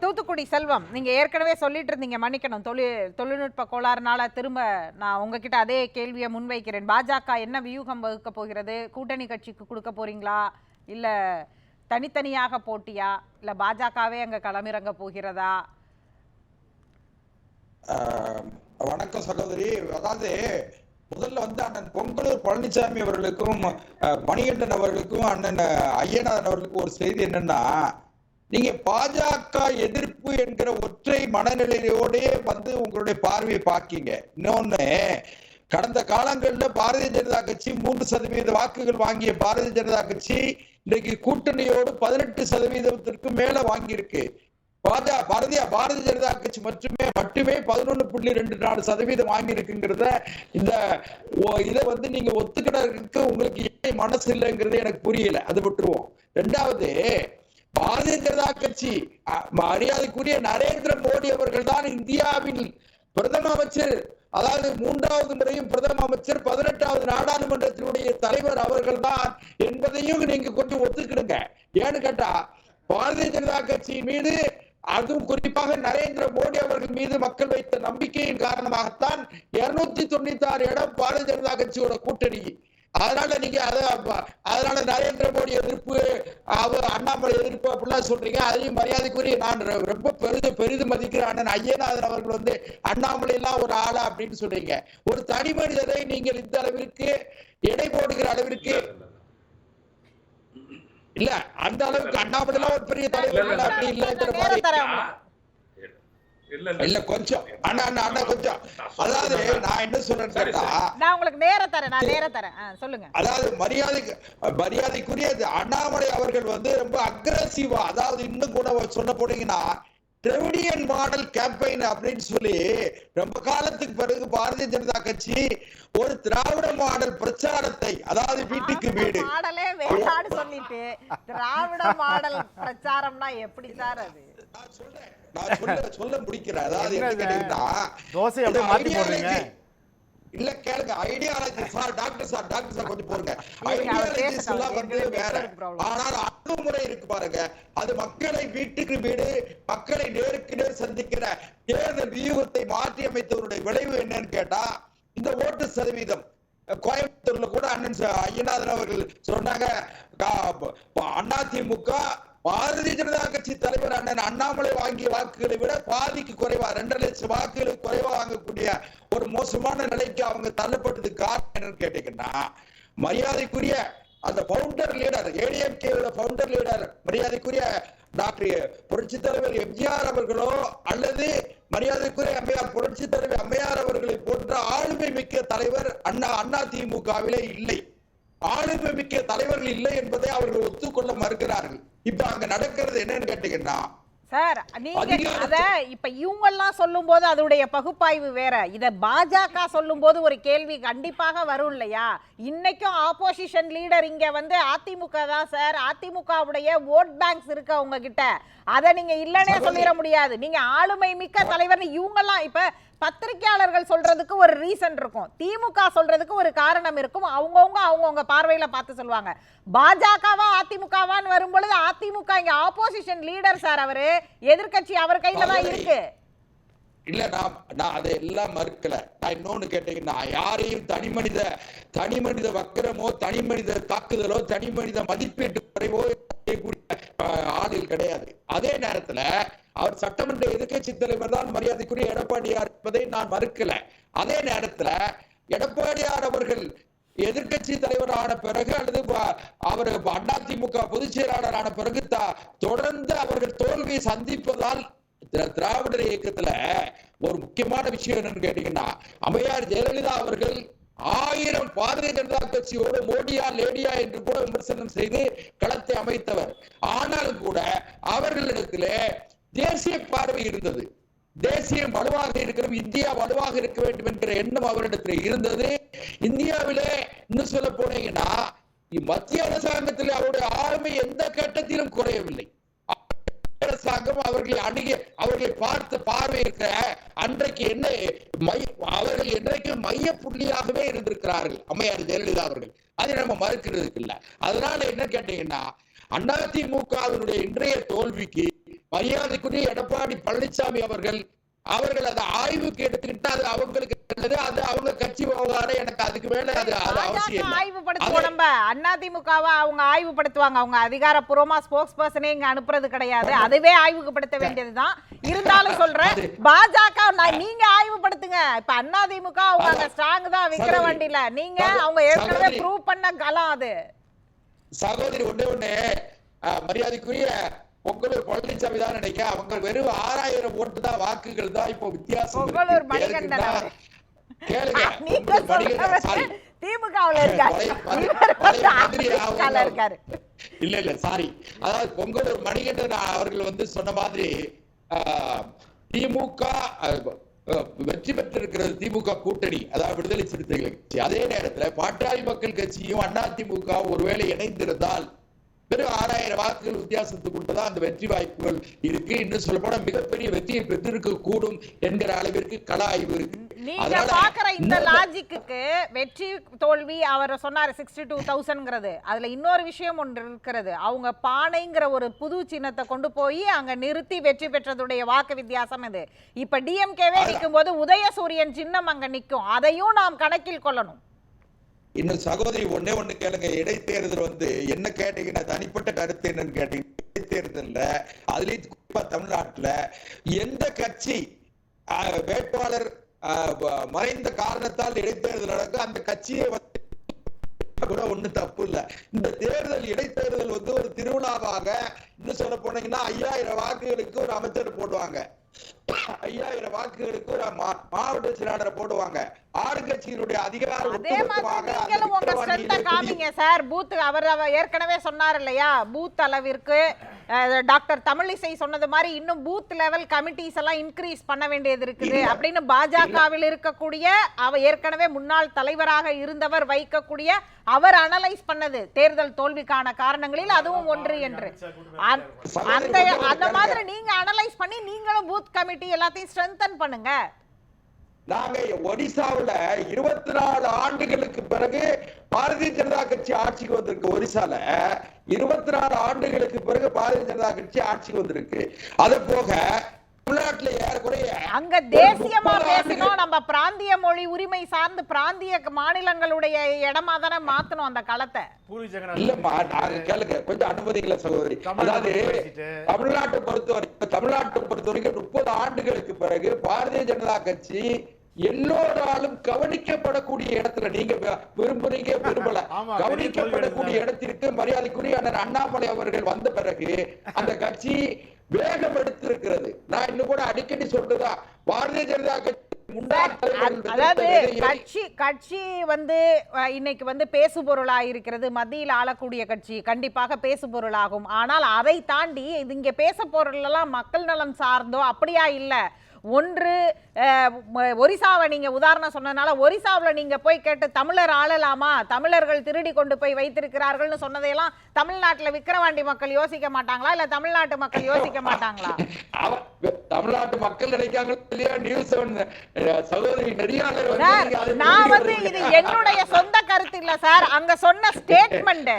தூத்துக்குடி செல்வம் நீங்க ஏற்கனவே சொல்லிட்டு இருந்தீங்க மன்னிக்கணும். தொழில் தொழில்நுட்ப கோளாறுனால திரும்ப நான் உங்ககிட்ட அதே கேள்வியை முன்வைக்கிறேன். பாஜக என்ன வியூகம் வகுக்க போகிறது? கூட்டணி கட்சிக்கு கொடுக்க போறீங்களா? இல்லை தனித்தனியாக போட்டியா? இல்லை பாஜகவே அங்க களமிறங்க போகிறதா? ஆஹ் வணக்கம் சகோதரி. அதாவது முதல்ல வந்து அண்ணன் பொங்கலூர் பழனிசாமி அவர்களுக்கும் மணிகண்டன் அவர்களுக்கும் அண்ணன் ஐயநாதன் அவர்களுக்கும் ஒரு செய்தி என்னன்னா நீங்க பாஜக எதிர்ப்பு என்கிற ஒற்றை மனநிலையோடே வந்து உங்களுடைய பார்வையை பார்க்கீங்க. இன்னொன்னு கடந்த காலங்களில் பாரதிய ஜனதா கட்சி மூன்று சதவீத வாக்குகள் வாங்கிய பாரதிய ஜனதா கட்சி இன்றைக்கு கூட்டணியோடு பதினெட்டு சதவீதத்திற்கு மேல வாங்கியிருக்கு. பாஜக பாரதிய பாரதிய ஜனதா கட்சி மட்டுமே மட்டுமே பதினொன்னு புள்ளி ரெண்டு நாலு சதவீதம் வாங்கியிருக்குங்கிறத இந்த ஓ- இதை வந்து நீங்க ஒத்துக்கிறதுக்கு உங்களுக்கு ஏன் மனசு இல்லைங்கிறது எனக்கு புரியல. அது விட்டுருவோம். ரெண்டாவது பாரதிய ஜனதா கட்சி மரியாதைக்குரிய நரேந்திர மோடி அவர்கள் தான் இந்தியாவில் பிரதம அமைச்சர். அதாவது மூன்றாவது முறையும் பிரதம அமைச்சர் பதினெட்டாவது நாடாளுமன்றத்தினுடைய தலைவர் அவர்கள் தான் என்பதையும் நீங்க கொஞ்சம் ஒத்துக்கிடுங்க. ஏன்னு கேட்டா பாரதிய ஜனதா கட்சி மீது அதுவும் குறிப்பாக நரேந்திர மோடி அவர்கள் மீது மக்கள் வைத்த நம்பிக்கையின் காரணமாகத்தான் இருநூத்தி தொண்ணூத்தி ஆறு இடம் பாரதிய ஜனதா கட்சியோட கூட்டணி. அதனால நீங்க அத அதனால நரேந்திர மோடி எதிர்ப்பு அவர் அண்ணாமலை எதிர்ப்பு அப்படிலாம் சொல்றீங்க. அதையும் மரியாதைக்குரிய நான் ரொம்ப பெரிது பெரிது மதிக்கிற அண்ணன் ஐயநாதன் அவர்கள் வந்து அண்ணாமலை எல்லாம் ஒரு ஆளா அப்படின்னு சொல்றீங்க. ஒரு தனி மனிதரை நீங்கள் இந்த அளவிற்கு எடை போடுகிற அளவிற்கு இல்ல அந்த அளவுக்கு அண்ணாமலை எல்லாம் ஒரு பெரிய தலைவர் இல்ல, அப்படி இல்லைங்கிற மாதிரி. இல்ல இல்ல. கொஞ்சம். அண்ணா அண்ணா அண்ணா கொஞ்சம். அதாவது நான் என்ன கேட்டா நான் உங்களுக்கு நேரம் தரேன் நான் நேரம் தரேன். சொல்லுங்க. அதாவது மரியாதைக்கு மரியாதைக்குரிய அண்ணாமலை அவர்கள் வந்து ரொம்ப அக்ரஸிவா அதாவது இன்னும் கூட சொல்ல போனீங்கன்னா திராவிடியன் மாடல் கேம்பெயின் அப்படின்னு சொல்லி ரொம்ப காலத்துக்கு பிறகு பாரதிய ஜனதா கட்சி ஒரு திராவிட மாடல் பிரச்சாரத்தை அதாவது வீட்டுக்கு வீடு. மாடலே வேண்டான்னு சொல்லிட்டு திராவிட மாடல் பிரச்சாரம்னா எப்படி சார் அது? நான் சொல்றேன் நான் சொல்ல சொல்ல முடிக்கிறேன் அதாவது என்ன என்னங்க? கேட்டீங்கன்னா தோசையை இந்த அப்படியே மாத்தி போடுறீங்க. ideology- இல்ல கேளுங்க ideology sir doctor sir doctor sir கொஞ்சம் போருங்க ஐடியாலஜிஸ். எல்லாம் வந்து ஏற்கனவே வேற network problem. ஆனால் அணுகுமுறை இருக்கு பாருங்க அது மக்களை வீட்டுக்கு வீடு மக்களை நேருக்கு நேர் சந்திக்கிற தேர்தல் வியூகத்தை மாற்றி அமைத்தவருடைய விளைவு என்னன்னு கேட்டா இந்த ஓட்டு சதவீதம் கோயம்புத்தூர்ல கூட அண்ணன் ஐயநாதன் அவர்கள் சொன்னாங்க அதிமுக பாரதிய ஜனதா கட்சி தலைவர் அண்ணன் அண்ணாமலை வாங்கிய வாக்குகளை விட பாதிக்கு குறைவா ரெண்டரை லட்சம் வாக்குகளுக்கு குறைவா வாங்கக்கூடிய ஒரு மோசமான நிலைக்கு அவங்க தள்ளப்பட்டது காரணம் என்னன்னு கேட்டீங்கன்னா மரியாதைக்குரிய அந்த founder leader ADMK founder leader மரியாதைக்குரிய டாக்டர் புரட்சி தலைவர் எம்ஜிஆர் அவர்களோ அல்லது மரியாதைக்குரிய அம்மையார் புரட்சி தலைவர் அம்மையார் அவர்களை போன்ற ஆளுமை மிக்க தலைவர் அண்ணா அண்ணா திமுகவிலே இல்லை. ஆளுமை மிக்க தலைவர்கள் இல்லை என்பதை அவர்கள் ஒத்துக்கொள்ள மறுக்கிறார்கள். இப்ப அங்க நடக்கிறது என்னன்னு கேட்டீங்கன்னா சார் நீங்க அத இப்ப இவங்க எல்லாம் சொல்லும் போது அதோடைய பகுப்பாய்வு வேற. இத பாஜக சொல்லும் போது ஒரு கேள்வி கண்டிப்பாக வரும் இல்லையா? இன்னைக்கும் ஆப்போசிஷன் லீடர் இங்க வந்து அதிமுக தான் சார். அதிமுகவுடைய ஓட் பேங்க்ஸ் இருக்கு அவங்க கிட்ட அத நீங்க இல்லனே சகோதரி. சொல்லிட முடியாது. நீங்க ஆளுமை மிக்க தலைவர் இவங்க எல்லாம் இப்ப பத்திரிக்கையாளர்கள் சொல்றதுக்கு ஒரு ரீசன் இருக்கும். திமுக சொல்றதுக்கு ஒரு காரணம் இருக்கும். அவங்கவுங்க அவங்கவுங்க பார்வையில பார்த்து சொல்லுவாங்க. பாஜகவா அதிமுகவான்னு வரும்பொழுது அதிமுக இங்க ஆப்போசிஷன் லீடர் சார் அவரு எதிர்க்கட்சி அவர் கையில தான். இருக்கு. இல்ல நான் நான் அதை எல்லாம் மறுக்கல. நான் இன்னொன்னு கேட்டீங்கன்னா யாரையும் தனி மனித தனி மனித வக்கரமோ தனி மனித தாக்குதலோ தனி மனித மதிப்பீட்டு குறைவோ ஆளில் கிடையாது. அதே நேரத்துல அவர் சட்டமன்ற எதிர்கட்சி தலைவர் தான் மரியாதைக்குரிய எடப்பாடியார் என்பதை நான் மறுக்கல. அதே நேரத்துல எடப்பாடியார் அவர்கள் எதிர்கட்சி தலைவர் ஆன பிறகு அல்லது அவர் அதிமுக பொதுச் செயலாளர் ஆன பிறகு தொடர்ந்து அவர்கள் தோல்வியை சந்திப்பதால் திராவிடர் இயக்கத்துல ஒரு முக்கியமான விஷயம் என்னன்னு கேட்டீங்கன்னா அம்மையார் ஜெயலலிதா அவர்கள் ஆயிரம் பாரதிய ஜனதா கட்சியோடு மோடியா லேடியா என்று கூட விமர்சனம் செய்து களத்தை அமைத்தவர். ஆனாலும் கூட அவர்களிடத்திலே தேசிய பார்வை இருந்தது. தேசியம் வலுவாக இருக்கிறோம் இந்தியா வலுவாக இருக்க வேண்டும் என்ற எண்ணம் அவரிடத்தில் இருந்தது. இந்தியாவிலே இன்னும் சொல்ல போனீங்கன்னா மத்திய அரசாங்கத்தில் அவருடைய ஆளுமை எந்த கட்டத்திலும் குறையவில்லை. அரசாங்கம் அவர்களை அணுகி அவர்களை பார்த்து பார்வை இருக்கிற அன்றைக்கு என்ன அவர்கள் என்றைக்கு மைய புள்ளியாகவே இருந்திருக்கிறார்கள் அம்மையார் ஜெயலலிதா அவர்கள். அதை நம்ம மறுக்கிறதுக்கு இல்ல. அதனால என்ன கேட்டீங்கன்னா அதிமுகவினுடைய இன்றைய தோல்விக்கு மரியாதைக்குரிய எடப்பாடி பழனிசாமி அவர்கள் அவர்கள் அதை ஆய்வுக்கு எடுத்துக்கிட்டா அது அவங்களுக்கு நல்லது அது அவங்க கட்சி விவகாரம் எனக்கு அதுக்கு மேல அது அவசியம் ஆய்வுபடுத்துவோம் நம்ம. அதிமுகவை அவங்க ஆய்வுபடுத்துவாங்க. அவங்க அதிகாரப்பூர்வமா ஸ்போக்ஸ் பர்சனே இங்க அனுப்புறது கிடையாது. அதுவே ஆய்வுபடுத்த வேண்டியதுதான். இருந்தாலும் சொல்றேன் பாஜக நான் நீங்க ஆய்வுபடுத்துங்க. இப்ப அதிமுக அவங்க அங்க. ஸ்ட்ராங் தான் விக்கிற. வண்டியில. நீங்க அவங்க ஏற்கனவே. ப்ரூவ் பண்ண களம் அது. சகோதரி ஒண்ணே ஒண்ணு. மரியாதைக்குரிய பொங்கலூர் பழனிசாமி தான் நினைக்க அவங்க வெறும் ஆறாயிரம் ஓட்டு தான் வாக்குகள் தான் இப்போ வித்தியாசம். பொங்கலூர் மணிகண்டன். கேளுங்க இல்ல இல்ல சாரி அதாவது பொங்கலூர் மணிகண்டன் அவர்கள் வந்து சொன்ன மாதிரி திமுக வெற்றி பெற்றிருக்கிறது திமுக கூட்டணி அதாவது விடுதலை சிறுத்தைகள் கட்சி. அதே நேரத்துல பாட்டாளி மக்கள் கட்சியும் அண்ணா திமுக ஒருவேளை இணைந்திருந்தால் வெறும் ஆறாயிரம் வாக்குகள் வித்தியாசத்துக்குள்ள தான் அந்த வெற்றி வாய்ப்புகள் இருக்கு. இன்னும் சொல்ல போனா மிகப்பெரிய வெற்றியை பெற்றிருக்க கூடும் என்கிற அளவிற்கு கள ஆய்வு இருக்கு. நீங்க பாக்குற இந்த லாஜிக்கு வெற்றி தோல்வி அவர் சொன்னாரு சிக்ஸ்டி டூ தௌசண்ட்ங்கிறது அதுல இன்னொரு விஷயம் ஒன்று இருக்கிறது. அவங்க பானைங்கிற ஒரு புது சின்னத்தை கொண்டு போய் அங்க நிறுத்தி வெற்றி பெற்றதுடைய வாக்கு வித்தியாசம் இது இப்ப டிஎம்கேவே. நிற்கும் போது உதயசூரியன் சின்னம் அங்க நிக்கும். அதையும் நாம் கணக்கில் கொள்ளணும். இன்னும் சகோதரி ஒன்னே ஒண்ணு கேளுங்க. இடைத்தேர்தல் வந்து என்ன கேட்டீங்கன்னா தனிப்பட்ட கருத்து என்னன்னு கேட்டீங்கன்னா இடைத்தேர்தல்ல அதுலயும் குறிப்பா தமிழ்நாட்டுல எந்த கட்சி வேட்பாளர் ஆஹ், மறைந்த காரணத்தால் இடைத்தேர்தல் நடக்க அந்த கட்சியை வந்து கூட ஒண்ணு தப்பு இல்ல. இந்த தேர்தல் இடைத்தேர்தல் வந்து ஒரு திருவிழாவாக இன்னும் சொல்ல போனீங்கன்னா ஐயாயிரம் வாக்குகளுக்கு ஒரு அமைச்சர் போடுவாங்க. ஐயாயிரம் வாக்குகளுக்கு ஒரு மாவட்ட செயலாளரை போடுவாங்க. ஆளுங்கட்சியினுடைய அதிகாரம் அதே மாதிரி ஒட்டுமொத்தமாக அந்த நீங்களும் உங்க விக்கிரவாண்டியில ஸ்ட்ரென்த்தை குடி- காமிங்க சார். பூத் அவர் அவர் ஏற்கனவே சொன்னார் இல்லையா? பூத் அளவிற்கு டாக்டர் தமிழிசை சொன்னது மாதிரி இன்னும் பூத் லெவல் கமிட்டிஸ் எல்லாம் இன்க்ரீஸ் பண்ண வேண்டியது இருக்குது. அப்படின்னு பாஜகவில் இருக்கக்கூடிய அவ ஏற்கனவே முன்னாள் தலைவராக இருந்தவர் வைக்கக்கூடிய அவர் அனலைஸ் பண்ணது தேர்தல் தோல்விக்கான காரணங்களில் அதுவும் ஒன்று என்று. அந்த அந்த மாதிரி நீங்க அனலைஸ் பண்ணி நீங்களும் பூத் கமிட்டி எல்லாத்தையும் ஸ்ட்ரென்தன் பண்ணுங்க. நாங்க ஒடிசாவுல இருபத்தி நாலு ஆண்டுகளுக்கு பிறகு பாரதிய ஜனதா கட்சி ஆட்சிக்கு வந்திருக்கு. ஒரிசால இருபத்தி நாலு ஆண்டுகளுக்கு பிறகு பாரதிய ஜனதா கட்சி ஆட்சிக்கு வந்திருக்கு. அது போக அங்க தேசியமா ஆண்டுகள் நம்ம பிராந்திய மொழி உரிமை சார்ந்து பிராந்திய மாநிலங்களுடைய இடமா தானே மாத்தணும் அந்த களத்தை. இல்லம்மா நாங்க கேளுங்க. கொஞ்சம் அனுமதிங்கள சகோதரி அதாவது. தமிழ்நாட்டை பொறுத்த வரைக்கும் தமிழ்நாட்டை பொறுத்த வரைக்கும் முப்பது ஆண்டுகளுக்கு பிறகு பாரதிய ஜனதா கட்சி எல்லோராலும் கவனிக்கப்படக்கூடிய இடத்துல நீங்க விரும்புறீங்க விரும்பல. கவனிக்கப்படக்கூடிய இடத்திற்கு மரியாதைக்குரிய அண்ணன் அண்ணாமலை அவர்கள் வந்த பிறகு அந்த கட்சி வேகம் எடுத்திருக்கிறது நான் இன்னும் கூட அடிக்கடி சொல்றதா? பாரதிய ஜனதா கட்சி அதாவது கட்சி கட்சி வந்து இன்னைக்கு வந்து பேசுபொருளா இருக்கிறது. மத்தியில் ஆளக்கூடிய கட்சி கண்டிப்பாக பேசுபொருளாகும். ஆனால் அதை தாண்டி இது இங்க பேச பொருள் எல்லாம் மக்கள் நலம் சார்ந்தோ அப்படியா இல்ல? ஒன்று ஒரிசாவை நீங்க உதாரணம் சொன்னதுனால ஒரிசாவுல நீங்க போய் கேட்டு தமிழர் ஆளலாமா? தமிழர்கள் திருடி கொண்டு போய் வைத்திருக்கிறார்கள்னு சொன்னதையெல்லாம் தமிழ்நாட்டுல விக்கிரவாண்டி மக்கள் யோசிக்க மாட்டாங்களா? இல்ல தமிழ்நாட்டு மக்கள் யோசிக்க மாட்டாங்களா? தமிழ்நாட்டு மக்கள் நினைக்காங்க இல்லையா நியூஸ் சகோதரி நான் வந்து இது. என்னுடைய சொந்த கருத்து இல்ல சார். அங்க சொன்ன ஸ்டேட்மெண்ட்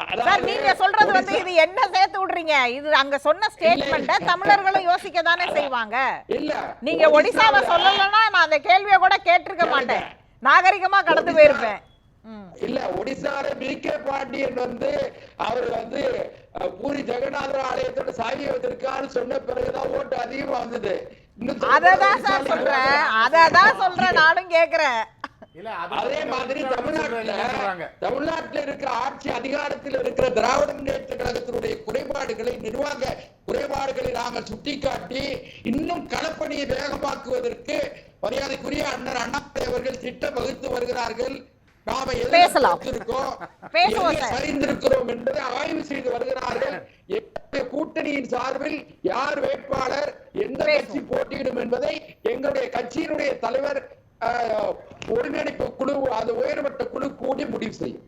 சார் நீங்க சொல்றது வந்து இது என்ன சேர்த்து விடுறீங்க? இது அங்க சொன்ன ஸ்டேட்மெண்ட் தமிழர்களும் யோசிக்க தானே செய்வாங்க. இல்ல. நீங்க ஒடிசாவை சொல்லலைன்னா நான் அந்த கேள்வியை கூட கேட்டிருக்க மாட்டேன். நாகரிகமா கடந்து போயிருப்பேன். இல்ல ஒடிசால பி கே பாண்டியன் வந்து அவர் வந்து பூரி ஜெகநாதர் ஆலயத்தோட சாமி வச்சிருக்கான்னு சொன்ன பிறகுதான் ஓட்டு அதிகமா வந்தது. அததான் சார் சொல்றேன். அததான் சொல்றேன். நானும் கேக்குறேன். அது அதே மாதிரி தமிழ்நாட்டுல சொல்றாங்க? தமிழ்நாட்டுல இருக்கிற ஆட்சி அதிகாரத்தில் இருக்கிற திராவிட முன்னேற்ற கழகத்தினுடைய குறைபாடுகளை நிர்வாக குறைபாடுகளை நாங்கள் சுட்டிக்காட்டி இன்னும் களப்பணியை வேகமாக்குவதற்கு மரியாதைக்குரிய அண்ணன் அண்ணாமலை அவர்கள் திட்டம் வகுத்து வருகிறார்கள். நாம. சரிந்திருக்கிறோம் என்பதை ஆய்வு செய்து வருகிறார்கள். கூட்டணியின் சார்பில் யார் வேட்பாளர் எந்த. கட்சி போட்டியிடும் என்பதை எங்களுடைய கட்சியினுடைய தலைவர் ஒருங்கிணைப்பு குழு அது உயர்மட்ட குழு கூடி முடிவு செய்யும்.